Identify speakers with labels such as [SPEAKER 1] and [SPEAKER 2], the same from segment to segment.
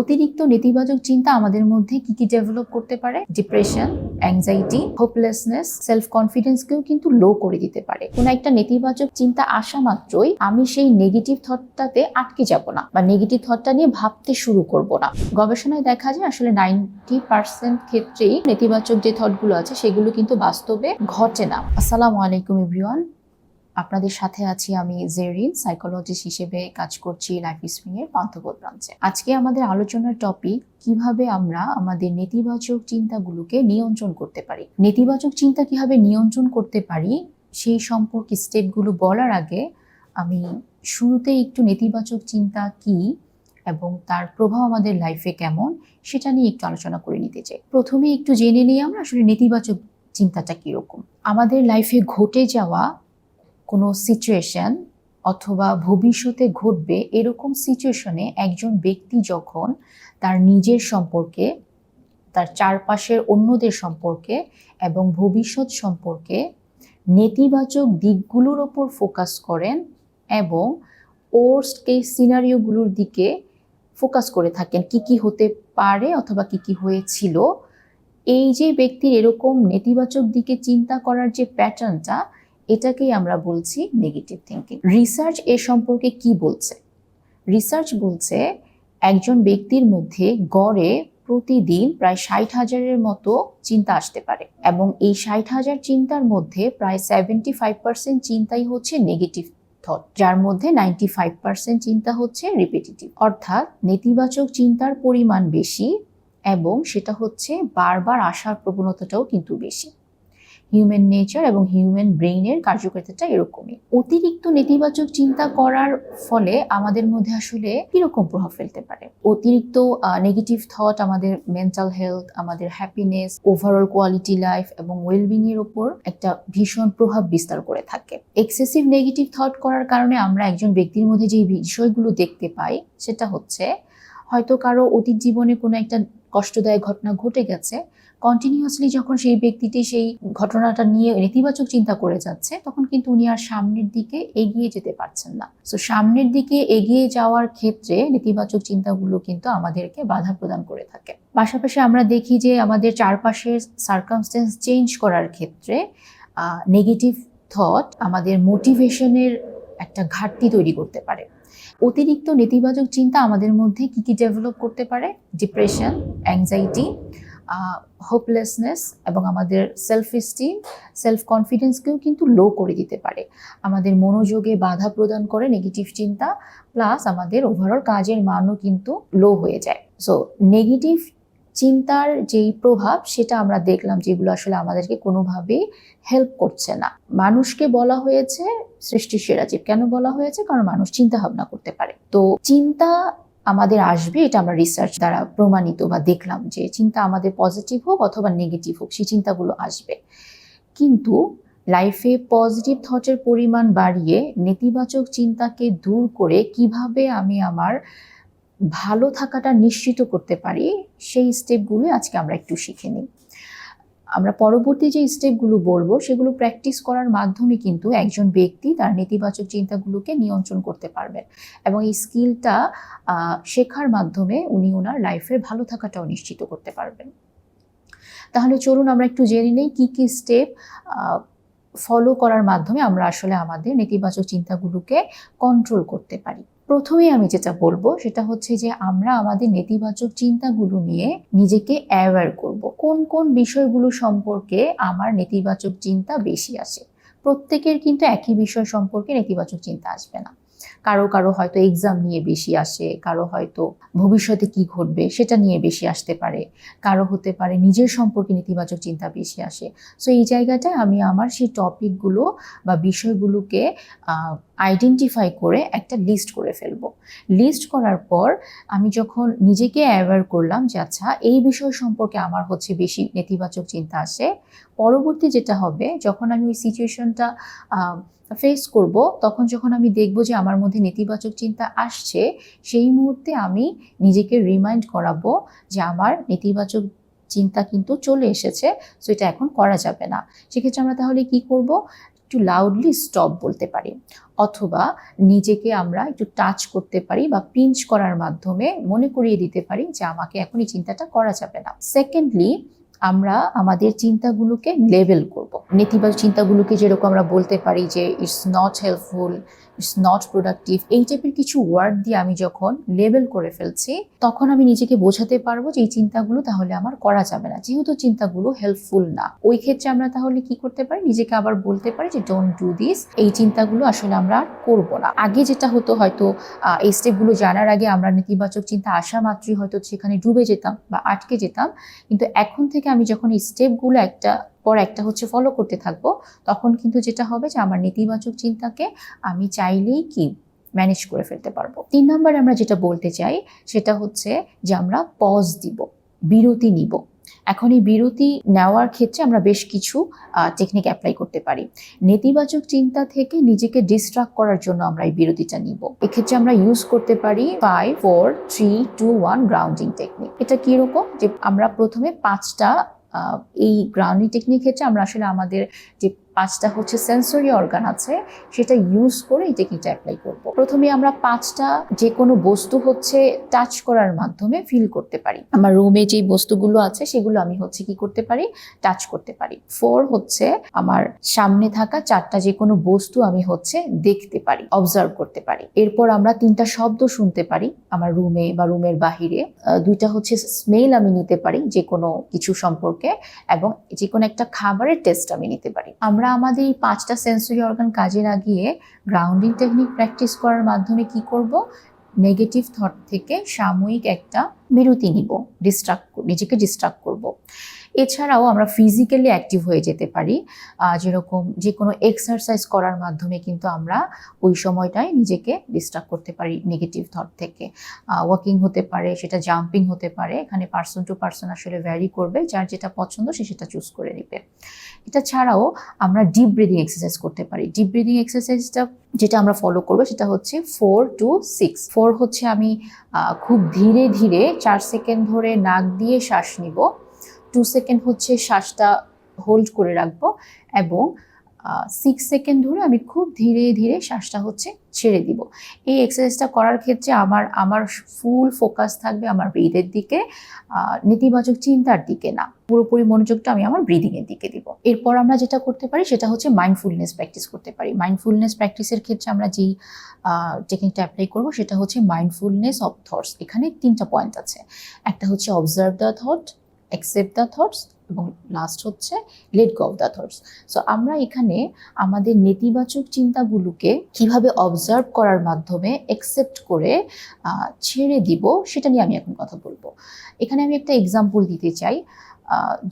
[SPEAKER 1] অতিরিক্ত নেতিবাচক চিন্তা আমাদের মধ্যে কি কি ডেভেলপ করতে পারে? ডিপ্রেশন অ্যাংজাইটি হোপলেসনেস সেলফ কনফিডেন্সকেও কিন্তু লো করে দিতে পারে। কোনো একটা নেতিবাচক চিন্তা আসা মাত্রই আমি সেই নেগেটিভ থটটাতে আটকে যাব না বা নেগেটিভ থটটা নিয়ে ভাবতে শুরু করব না। গবেষণায় দেখা যায় আসলে নাইনটি পার্সেন্ট ক্ষেত্রেই নেতিবাচক যে থটগুলো আছে সেগুলো কিন্তু বাস্তবে ঘটে না। আসসালামু আলাইকুম এভরিওয়ান। আপনাদের সাথে আছি আমি জেরিন সাইকোলজিস্ট হিসেবে কাজ করছি লাইফ স্প্রিং এর পান্থপথ ব্রাঞ্চে। আজকে আমাদের আলোচনার টপিক কীভাবে আমরা আমাদের নেতিবাচক চিন্তাগুলোকে নিয়ন্ত্রণ করতে পারি। নেতিবাচক চিন্তা কীভাবে নিয়ন্ত্রণ করতে পারি, সেই সম্পর্কে স্টেপগুলো বলার আগে আমি শুরুতে একটু নেতিবাচক চিন্তা কি এবং তার প্রভাব আমাদের লাইফে কেমন, সেটা নিয়ে একটু আলোচনা করে নিতে চাই। প্রথমে একটু জেনে নিই আমরা আসলে নেতিবাচক চিন্তাটা কীরকম। আমাদের লাইফে ঘটে যাওয়া কোনো সিচুয়েশন অথবা ভবিষ্যতে ঘটবে এরকম সিচুয়েশনে একজন ব্যক্তি যখন তার নিজের সম্পর্কে, তার চারপাশের অন্যদের সম্পর্কে এবং ভবিষ্যৎ সম্পর্কে নেতিবাচক দিকগুলোর ওপর ফোকাস করেন এবং ওর্স্ট কেস সিনারিওগুলোর দিকে ফোকাস করে থাকেন। কি কি হতে পারে অথবা কি কি হয়েছিল? এই যে ব্যক্তির এরকম নেতিবাচক দিকে চিন্তা করার যে প্যাটার্নটা এটাকেই আমরা বলছি নেগেটিভ থিঙ্কিং রিসার্চ এ সম্পর্কে কি বলছে? রিসার্চ বলছে একজন ব্যক্তির মধ্যে গড়ে প্রতিদিন প্রায় ষাট হাজারের মতো চিন্তা আসতে পারে এবং এই ষাট হাজার চিন্তার মধ্যে প্রায় সেভেন্টি ফাইভ পার্সেন্ট চিন্তাই হচ্ছে নেগেটিভ থট যার মধ্যে নাইনটি ফাইভ পার্সেন্ট চিন্তা হচ্ছে রিপিটিটিভ অর্থাৎ নেতিবাচক চিন্তার পরিমাণ বেশি এবং সেটা হচ্ছে বারবার আসার প্রবণতাটাও কিন্তু বেশি। হিউম্যান নেচার এবং হিউম্যান ব্রেইনের কার্যকারিতাটা এরকমই। অতিরিক্ত নেতিবাচক চিন্তা করার ফলে আমাদের মধ্যে আসলে কীরকম প্রভাব ফেলতে পারে? অতিরিক্ত নেগেটিভ থট আমাদের মেন্টাল হেলথ আমাদের হ্যাপিনেস ওভারঅল কোয়ালিটি লাইফ এবং ওয়েলবিং এর ওপর একটা ভীষণ প্রভাব বিস্তার করে থাকে। এক্সেসিভ নেগেটিভ থট করার কারণে আমরা একজন ব্যক্তির মধ্যে যে বিষয়গুলো দেখতে পাই, সেটা হচ্ছে হয়তো কারও অতীত জীবনে কোনো একটা কষ্টদায়ক ঘটনা ঘটে গেছে কন্টিনিউয়াসলি যখন সেই ব্যক্তিটি সেই ঘটনাটা নিয়ে নেতিবাচক চিন্তা করে যাচ্ছে, তখন কিন্তু উনি আর সামনের দিকে এগিয়ে যেতে পারছেন না। সো সামনের দিকে এগিয়ে যাওয়ার ক্ষেত্রে নেতিবাচক চিন্তাগুলো কিন্তু আমাদেরকে বাধা প্রদান করে থাকে। পাশাপাশি আমরা দেখি যে আমাদের চারপাশের সার্কামস্টেন্স চেঞ্জ করার ক্ষেত্রে নেগেটিভ থট আমাদের মোটিভেশনের একটা ঘাটতি তৈরি করতে পারে। অতিরিক্ত নেতিবাচক চিন্তা আমাদের মধ্যে কি কি ডেভেলপ করতে পারে? ডিপ্রেশন অ্যাংজাইটি হোপলেসনেস এবং আমাদের সেলফ স্টিম সেলফ কনফিডেন্সকেও কিন্তু লো করে দিতে পারে। আমাদের মনোযোগে বাধা প্রদান করে নেগেটিভ চিন্তা প্লাস আমাদের ওভারঅল কাজের মানও কিন্তু লো হয়ে যায়। সো নেগেটিভ চিন্তার যেই প্রভাব, সেটা আমরা দেখলাম যেগুলো আসলে আমাদেরকে কোনোভাবেই হেল্প করছে না। মানুষকে বলা হয়েছে সৃষ্টির সেরা জীব কেন বলা হয়েছে? কারণ মানুষ চিন্তা ভাবনা করতে পারে। তো, চিন্তা আমাদের আসবে, এটা আমরা রিসার্চ দ্বারা প্রমাণিত বা দেখলাম যে চিন্তা আমাদের পজিটিভ হোক অথবা নেগেটিভ হোক, সেই চিন্তাগুলো আসবে। কিন্তু লাইফে পজিটিভ থটের পরিমাণ বাড়িয়ে নেতিবাচক চিন্তাকে দূর করে কীভাবে আমি আমার ভালো থাকাটা নিশ্চিত করতে পারি, সেই স্টেপগুলো আজকে আমরা একটু শিখে নিই। আমরা পরবর্তী যে স্টেপগুলো বলব, সেগুলো প্র্যাকটিস করার মাধ্যমে কিন্তু একজন ব্যক্তি তার নেতিবাচক চিন্তাগুলোকে নিয়ন্ত্রণ করতে পারবেন এবং এই স্কিলটা শেখার মাধ্যমে উনি ওনার লাইফের ভালো থাকাটাও নিশ্চিত করতে পারবেন। তাহলে চলুন আমরা একটু জেনে নেই কী কী স্টেপ ফলো করার মাধ্যমে আমরা আসলে আমাদের নেতিবাচক চিন্তাগুলোকে কন্ট্রোল করতে পারি। প্রথমেই আমি যেটা বলব সেটা হচ্ছে যে আমরা আমাদের নেতিবাচক চিন্তাগুলো নিয়ে নিজেকে অ্যাওয়ার করব। কোন কোন বিষয়গুলো সম্পর্কে আমার নেতিবাচক চিন্তা বেশি আসে? প্রত্যেকের কিন্তু একই বিষয় সম্পর্কে নেতিবাচক চিন্তা আসবে না। কারও কারও হয়তো এক্সাম নিয়ে বেশি আসে, কারও হয়তো ভবিষ্যতে কি ঘটবে সেটা নিয়ে বেশি আসতে পারে, কারও হতে পারে নিজের সম্পর্কে নেতিবাচক চিন্তা বেশি আসে। সো এই জায়গাটায় আমি আমার সেই টপিকগুলো বা বিষয়গুলোকে আইডেন্টিফাই করে একটা লিস্ট করে ফেলব। লিস্ট করার পর আমি যখন নিজেকে অ্যাওয়ার করলাম যে আচ্ছা এই বিষয় সম্পর্কে আমার হচ্ছে বেশি নেতিবাচক চিন্তা আসে, পরবর্তী যেটা হবে, যখন আমি ওই সিচুয়েশনটা ফেস করব, তখন যখন আমি দেখব যে আমার মধ্যে নেতিবাচক চিন্তা আসছে, সেই মুহূর্তে আমি নিজেকে রিমাইন্ড করাবো যে আমার নেতিবাচক চিন্তা কিন্তু চলে এসেছে সো এটা এখন করা যাবে না। সেক্ষেত্রে আমরা তাহলে কি করব? একটু লাউডলি স্টপ বলতে পারি, অথবা নিজেকে আমরা একটু টাচ করতে পারি বা পিঞ্চ করার মাধ্যমে মনে করিয়ে দিতে পারি যে আমাকে এখন এই চিন্তাটা করা যাবে না। সেকেন্ডলি আমরা আমাদের চিন্তাগুলোকে লেভেল করব। নেতিবাচক চিন্তাগুলোকে যেরকম আমরা বলতে পারি যে it's not helpful it's not productive এই টাইপের কিছু ওয়ার্ড দিয়ে আমি যখন লেভেল করে ফেলছি, তখন আমি নিজেকে বোঝাতে পারব যে, এই চিন্তাগুলো তাহলে আমার করা যাবে না। যেহেতু চিন্তাগুলো হেল্পফুল না, ওই ক্ষেত্রে আমরা তাহলে কি করতে পারি? নিজেকে আবার বলতে পারি যে ডোন্ট ডু দিস এই চিন্তাগুলো আসলে আমরা আর করব না। আগে যেটা হতো হয়তো এই স্টেপগুলো জানার আগে আমরা নেতিবাচক চিন্তা আসা মাত্রই হয়তো সেখানে ডুবে যেতাম বা আটকে যেতাম। কিন্তু এখন থেকে আমি যখন এই স্টেপগুলো একটা, পর একটা হচ্ছে ফলো করতে থাকব, তখন কিন্তু যেটা হবে যে আমার নেতিবাচক চিন্তাকে আমি চাইলেই কি ম্যানেজ করে ফেলতে পারব। তিন নম্বরে আমরা যেটা বলতে চাই, সেটা হচ্ছে যে আমরা পজ দিব, বিরতি নিব। এখন এই বিরতি নেওয়ার ক্ষেত্রে আমরা বেশ কিছু টেকনিক অ্যাপ্লাই করতে পারি। নেতিবাচক চিন্তা থেকে নিজেকে ডিস্ট্রাক্ট করার জন্য আমরা এই বিরতিটা নিব। এক্ষেত্রে আমরা ইউজ করতে পারি five four three two one grounding technique এটা কীরকম যে আমরা প্রথমে পাঁচটা এই গ্রাউন্ডিং টেকনিক ক্ষেত্রে আমরা আসলে আমাদের যে পাঁচটা হচ্ছে সেন্সরি অর্গান আছে, সেটা ইউজ করে এটা টেকনিকটা অ্যাপ্লাই করব। প্রথমে আমরা পাঁচটা যে কোনো বস্তু হচ্ছে টাচ করার মাধ্যমে ফিল করতে পারি। আমার রুমে যে বস্তুগুলো আছে, সেগুলো আমি হচ্ছে কি করতে পারি? টাচ করতে পারি। ফোর হচ্ছে আমার সামনে থাকা চারটা যে কোনো বস্তু আমি হচ্ছে দেখতে পারি অবজার্ভ করতে পারি। এরপর আমরা তিনটা শব্দ শুনতে পারি আমার রুমে বা রুমের বাহিরে। দুইটা হচ্ছে স্মেল আমি নিতে পারি যে কোনো কিছু সম্পর্কে এবং যে কোনো একটা খাবারের টেস্ট আমি নিতে পারি। আমরা আমাদের এই পাঁচটা সেন্সরি অর্গান কাজে লাগিয়ে গ্রাউন্ডিং টেকনিক প্র্যাকটিস করার মাধ্যমে কি করব? নেগেটিভ থট থেকে সাময়িক একটা বিরতি নিব। ডিস্ট্রাক্ট নিজেকে ডিস্ট্রাক্ট করব। এছাড়াও আমরা ফিজিক্যালি অ্যাক্টিভ হয়ে যেতে পারি। যেরকম যে কোনো এক্সারসাইজ করার মাধ্যমে কিন্তু আমরা ওই সময়টায় নিজেকে ডিস্টার্ব করতে পারি নেগেটিভ থট থেকে। ওয়াকিং হতে পারে, সেটা জাম্পিং হতে পারে, এখানে পার্সন টু পার্সন আসলে ভ্যারি করবে, যার যেটা পছন্দ সে সেটা চুজ করে নেবে। এটা ছাড়াও আমরা ডিপ ব্রিদিং এক্সারসাইজ করতে পারি। ডিপ ব্রিদিং এক্সারসাইজটা যেটা আমরা ফলো করব সেটা হচ্ছে ফোর টু সিক্স ফোর হচ্ছে আমি খুব ধীরে ধীরে চার সেকেন্ড ধরে নাক দিয়ে শ্বাস নিব। টু সেকেন্ড হচ্ছে শ্বাসটা হোল্ড করে রাখব এবং সিক্স সেকেন্ড ধরে আমি খুব ধীরে ধীরে শ্বাসটা হচ্ছে ছেড়ে দিব। এই এক্সারসাইজটা করার ক্ষেত্রে আমার আমার ফুল ফোকাস থাকবে আমার ব্রিদের দিকে নেতিবাচক চিন্তার দিকে না। পুরোপুরি মনোযোগটা আমি আমার ব্রিদিংয়ের দিকে দিব। এরপর আমরা যেটা করতে পারি সেটা হচ্ছে মাইন্ডফুলনেস প্র্যাকটিস করতে পারি। মাইন্ডফুলনেস প্র্যাকটিসের ক্ষেত্রে আমরা যেই টেকনিকটা অ্যাপ্লাই করব সেটা হচ্ছে মাইন্ডফুলনেস অফ থটস এখানে তিনটা পয়েন্ট আছে। একটা হচ্ছে observe the thought accept the thoughts এবং লাস্ট হচ্ছে let go of the thoughts so আমরা এখানে আমাদের নেতিবাচক চিন্তাগুলোকে কীভাবে অবজার্ভ করার মাধ্যমে অ্যাকসেপ্ট করে ছেড়ে দিব সেটা নিয়ে আমি এখন কথা বলব। এখানে আমি একটা এক্সাম্পল দিতে চাই।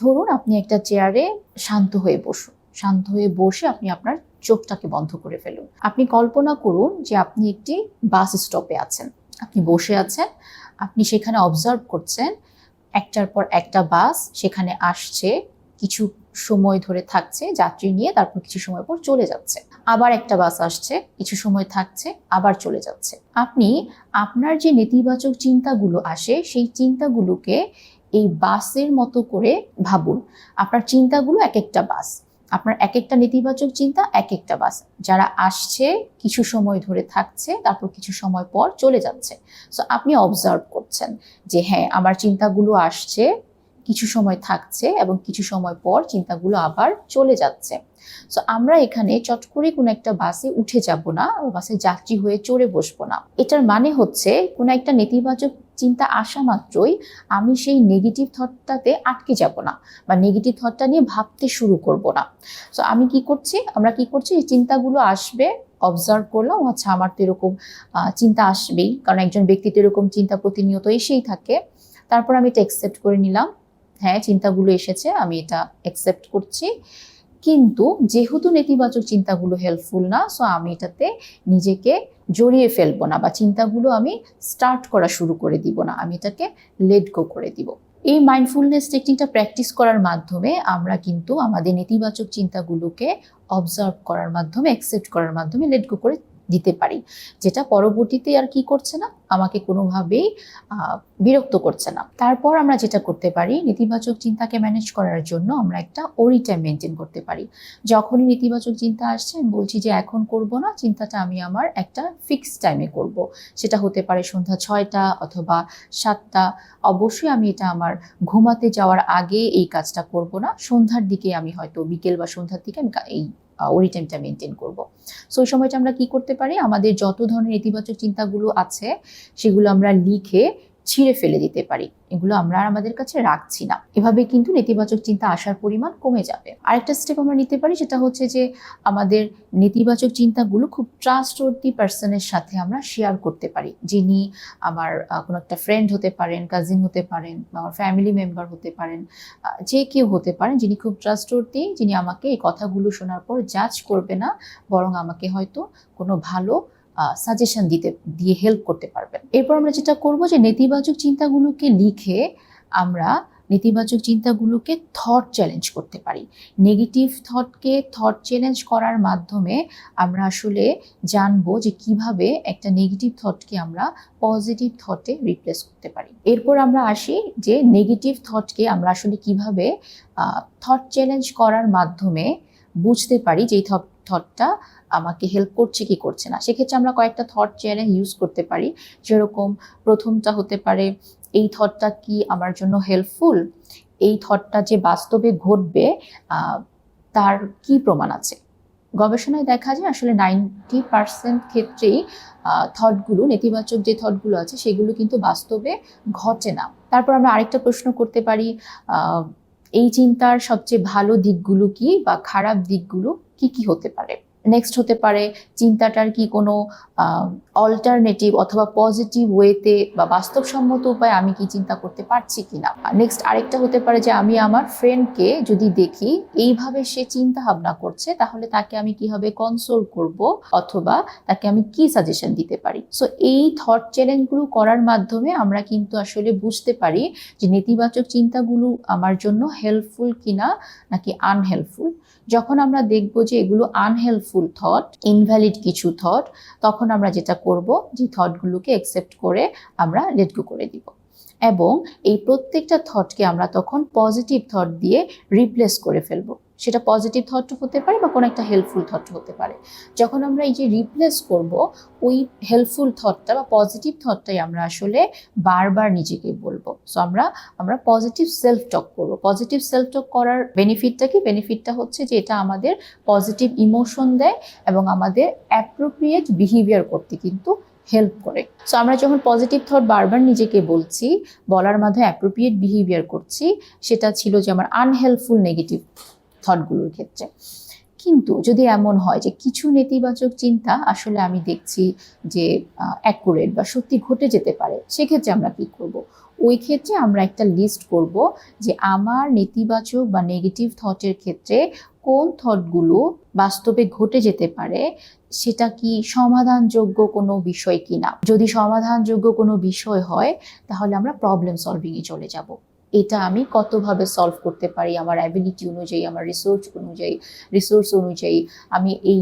[SPEAKER 1] ধরুন আপনি একটা চেয়ারে শান্ত হয়ে বসুন। শান্ত হয়ে বসে আপনি আপনার চোখটাকে বন্ধ করে ফেলুন। আপনি কল্পনা করুন যে আপনি একটি বাস স্টপে আছেন। আপনি বসে আছেন। আপনি সেখানে অবজার্ভ করছেন। একটার পর একটা বাস সেখানে আসছে, কিছু সময় ধরে থাকছে, যাত্রী নিয়ে তারপর কিছু সময় পর চলে যাচ্ছে। আবার একটা বাস আসছে, কিছু সময় থাকছে, আবার চলে যাচ্ছে। আপনি, আপনার যে নেতিবাচক চিন্তাগুলো আসে, সেই চিন্তাগুলোকে এই বাসের মতো করে ভাবুন। আপনার চিন্তাগুলো এক একটা বাস। আপনার এক একটা নেতিবাচক চিন্তা এক একটা বাস। যারা আসছে, কিছু সময় ধরে থাকছে, তারপর কিছু সময় পর চলে যাচ্ছে। সো আপনি অবজার্ভ করছেন যে হ্যাঁ আমার চিন্তাগুলো আসছে কিছু সময় থাকছে এবং কিছু সময় পর চিন্তাগুলো আবার চলে যাচ্ছে। সো আমরা এখানে চট করে কোনো একটা বাসে উঠে যাব না বাসে যাত্রী হয়ে চড়ে বসবো না। এটার মানে হচ্ছে কোনো একটা নেতিবাচক চিন্তা আসা মাত্রই আমি সেই নেগেটিভ থটটাতে আটকে যাব না বা নেগেটিভ থটটা নিয়ে ভাবতে শুরু করব না। সো আমি কি করছি? আমরা কি করছি? এই চিন্তাগুলো আসবে অবজার্ভ করলাম আচ্ছা আমার তো এরকম চিন্তা আসবেই। কারণ একজন ব্যক্তি তো এরকম চিন্তা প্রতিনিয়ত এসেই থাকে। তারপর আমি এটা অ্যাকসেপ্ট করে নিলাম। হ্যাঁ চিন্তাগুলো এসেছে, আমি এটা অ্যাকসেপ্ট করছি। কিন্তু যেহেতু নেতিবাচক চিন্তাগুলো হেল্পফুল না সো আমি এটাতে নিজেকে জড়িয়ে ফেলব না বা চিন্তাগুলো আমি স্টার্ট করা শুরু করে দিব না, আমি এটাকে লেট গো করে দিব। এই মাইন্ডফুলনেস টেকনিকটা প্র্যাকটিস করার মাধ্যমে আমরা কিন্তু আমাদের নেতিবাচক চিন্তাগুলোকে অবজার্ভ করার মাধ্যমে অ্যাকসেপ্ট করার মাধ্যমে লেট গো করে দিতে পারি। যেটা পরবর্তীতে আর কি করছে না, আমাকে কোনোভাবেই বিরক্ত করছে না। তারপর আমরা যেটা করতে পারি, নেতিবাচক চিন্তাকে ম্যানেজ করার জন্য আমরা একটা ওরি টাইম মেনটেন করতে পারি। যখনই নেতিবাচক চিন্তা আসছে, আমি বলছি যে এখন করব না, চিন্তাটা আমি আমার একটা ফিক্সড টাইমে করব। সেটা হতে পারে সন্ধ্যা ছয়টা অথবা সাতটা, অবশ্যই আমি এটা আমার ঘুমাতে যাওয়ার আগে এই কাজটা করব না। সন্ধ্যার দিকে আমি হয়তো বিকেল বা সন্ধ্যার দিকে আমি এই ওরি টাইমটা মেনটেন করব। সো ওই সময়টা আমরা কি করতে পারি? আমাদের যত ধরনের ইতিবাচক চিন্তাগুলো আছে, সেগুলো আমরা লিখে ছিঁড়ে ফেলে দিতে পারি। এগুলো আমরা আর আমাদের কাছে রাখছি না। এভাবে কিন্তু নেতিবাচক চিন্তা আসার পরিমাণ কমে যাবে। আরেকটা স্টেপ আমরা নিতে পারি সেটা হচ্ছে যে আমাদের নেতিবাচক চিন্তাগুলো খুব ট্রাস্টওয়ার্দি পার্সনের সাথে আমরা শেয়ার করতে পারি। যিনি আমার কোনো একটা ফ্রেন্ড হতে পারেন কাজিন হতে পারেন আমার ফ্যামিলি মেম্বার হতে পারেন যে কেউ হতে পারেন যিনি খুব ট্রাস্টওয়ার্দি যিনি আমাকে এই কথাগুলো শোনার পর জাজ করবে না, বরং আমাকে হয়তো কোনো ভালো সাজেশন দিতে, দিয়ে হেল্প করতে পারবেন। এরপর আমরা যেটা করব যে নেতিবাচক চিন্তাগুলোকে লিখে আমরা নেতিবাচক চিন্তাগুলোকে থট চ্যালেঞ্জ করতে পারি। নেগেটিভ থটকে থট চ্যালেঞ্জ করার মাধ্যমে আমরা আসলে জানব যে কীভাবে একটা নেগেটিভ থটকে আমরা পজিটিভ থটে রিপ্লেস করতে পারি। এরপর আমরা আসি যে নেগেটিভ থটকে আমরা আসলে কীভাবে থট চ্যালেঞ্জ করার মাধ্যমে বুঝতে পারি যে এই থটটা আমাকে হেল্প করছে কি করছে না। সেক্ষেত্রে আমরা কয়েকটা থট চ্যালেঞ্জ ইউজ করতে পারি। যেরকম প্রথমটা হতে পারে, এই থটটা কি আমার জন্য হেল্পফুল এই থটটা যে বাস্তবে ঘটবে তার কি প্রমাণ আছে? গবেষণায় দেখা যায় আসলে নাইনটি পার্সেন্ট ক্ষেত্রেই থটগুলো নেতিবাচক যে থটগুলো আছে, সেগুলো কিন্তু বাস্তবে ঘটে না। তারপর আমরা আরেকটা প্রশ্ন করতে পারি এই চিন্তার সবচেয়ে ভালো দিকগুলো কি বা খারাপ দিকগুলো কি কি হতে পারে? নেক্সট হতে পারে চিন্তাটার কি কোনো অল্টারনেটিভ অথবা পজিটিভ ওয়েতে বা বাস্তবসম্মত উপায়ে আমি কি চিন্তা করতে পারছি কিনা? নেক্সট আরেকটা হতে পারে যে আমি আমার ফ্রেন্ডকে যদি দেখি এইভাবে সে চিন্তা ভাবনা করছে, তাহলে তাকে আমি কীভাবে কনসোল করব অথবা তাকে আমি কি সাজেশন দিতে পারি? সো এই থট চ্যালেঞ্জগুলো করার মাধ্যমে আমরা কিন্তু আসলে বুঝতে পারি যে নেতিবাচক চিন্তাগুলো আমার জন্য হেল্পফুল কিনা নাকি আনহেল্পফুল যখন আমরা দেখব যে এগুলো আনহেল্পফুল থট ইনভ্যালিড কিছু থট তখন আমরা যেটা করব, যে থটগুলোকে অ্যাকসেপ্ট করে আমরা লেটগো করে দিব। এবং এই প্রত্যেকটা থটকে আমরা তখন পজিটিভ থট দিয়ে রিপ্লেস করে ফেলব। সেটা পজিটিভ থট হতে পারে বা কোনো একটা হেল্পফুল থট হতে পারে। যখন আমরা এই যে রিপ্লেস করব, ওই হেল্পফুল থটটা বা পজিটিভ থটটাই আমরা আসলে বারবার নিজেকে বলব। সো আমরা আমরা পজিটিভ সেলফ টক করব। পজিটিভ সেলফ টক করার বেনিফিটটা কি? বেনিফিটটা হচ্ছে যে এটা আমাদের পজিটিভ ইমোশন দেয় এবং আমাদের অ্যাপ্রোপ্রিয়েট বিহেভিয়ার করতে কিন্তু হেল্প করে। সো আমরা যখন পজিটিভ থট বারবার নিজেকে বলছি, বলার মাধ্যমে অ্যাপ্রোপ্রিয়েট বিহেভিয়ার করছি, সেটা ছিল যে আমার আনহেল্পফুল নেগেটিভ থটগুলোর ক্ষেত্রে। কিন্তু যদি এমন হয় যে কিছু নেতিবাচক চিন্তা আসলে আমি দেখছি যে অ্যাকুরেট বা সত্যি ঘটে যেতে পারে, সেক্ষেত্রে আমরা কি করব? ওই ক্ষেত্রে আমরা একটা লিস্ট করব যে আমার নেতিবাচক বা নেগেটিভ থটের ক্ষেত্রে কোন থটগুলো বাস্তবে ঘটে যেতে পারে, সেটা কি সমাধানযোগ্য কোনো বিষয় কিনা? যদি সমাধানযোগ্য কোনো বিষয় হয়, তাহলে আমরা প্রবলেম সলভিংয়ে চলে যাব। এটা আমি কতভাবে সলভ করতে পারি, আমার অ্যাবিলিটি অনুযায়ী, আমার রিসোর্স অনুযায়ী রিসোর্স অনুযায়ী আমি এই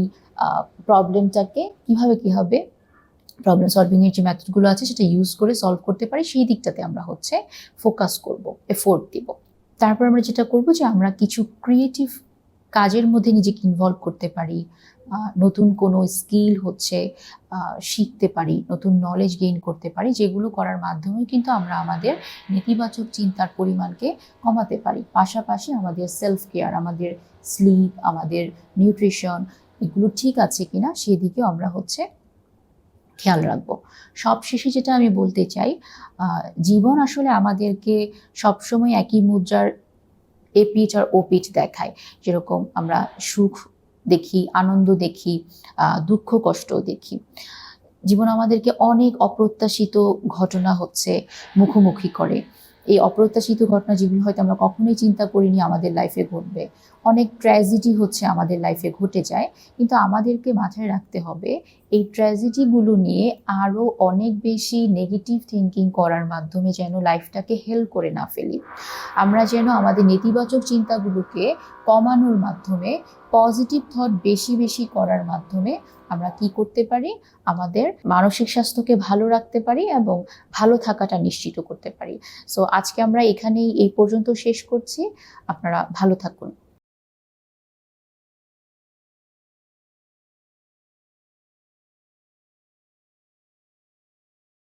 [SPEAKER 1] প্রবলেমটাকে কীভাবে কীভাবে প্রবলেম সলভিংয়ের যে ম্যাথডগুলো আছে সেটা ইউজ করে সলভ করতে পারি, সেই দিকটাতে আমরা হচ্ছে ফোকাস করব এফোর্ট দিব। তারপর আমরা যেটা করব যে আমরা কিছু ক্রিয়েটিভ কাজের মধ্যে নিজেকে ইনভলভ করতে পারি নতুন কোনো স্কিল হচ্ছে শিখতে পারি, নতুন নলেজ গেইন করতে পারি, যেগুলো করার মাধ্যমে কিন্তু আমরা আমাদের নেতিবাচক চিন্তার পরিমাণকে কমাতে পারি। পাশাপাশি আমাদের সেলফ কেয়ার আমাদের স্লিপ আমাদের নিউট্রিশন এগুলো ঠিক আছে কিনা সেদিকেও আমরা হচ্ছে খেয়াল রাখব। সব শেষে যেটা আমি বলতে চাই জীবন আসলে আমাদেরকে সবসময় একই মুদ্রার এপিঠ আর ও পিঠ দেখায়। যেরকম আমরা সুখ দেখি, আনন্দ দেখি দুঃখ, কষ্ট দেখি। জীবন আমাদেরকে অনেক অপ্রত্যাশিত ঘটনা হচ্ছে মুখোমুখি করে। এই অপ্রত্যাশিত ঘটনা যেগুলো হয়তো আমরা কখনোই চিন্তা করিনি আমাদের লাইফে ঘটবে। অনেক ট্র্যাজেডি হচ্ছে আমাদের লাইফে ঘটে যায়, কিন্তু আমাদেরকে মাথায় রাখতে হবে এই ট্র্যাজেডিগুলো নিয়ে আরও অনেক বেশি নেগেটিভ থিঙ্কিং করার মাধ্যমে যেন লাইফটাকে হেল্প করে না ফেলি। আমরা যেন আমাদের নেতিবাচক চিন্তাগুলোকে কমানোর মাধ্যমে পজিটিভ থট বেশি বেশি করার মাধ্যমে আমরা কি করতে পারি? আমাদের মানসিক স্বাস্থ্যকে ভালো রাখতে পারি এবং ভালো থাকাটা নিশ্চিত করতে পারি। সো আজকে আমরা এখানেই এই পর্যন্ত শেষ করছি। আপনারা ভালো থাকুন।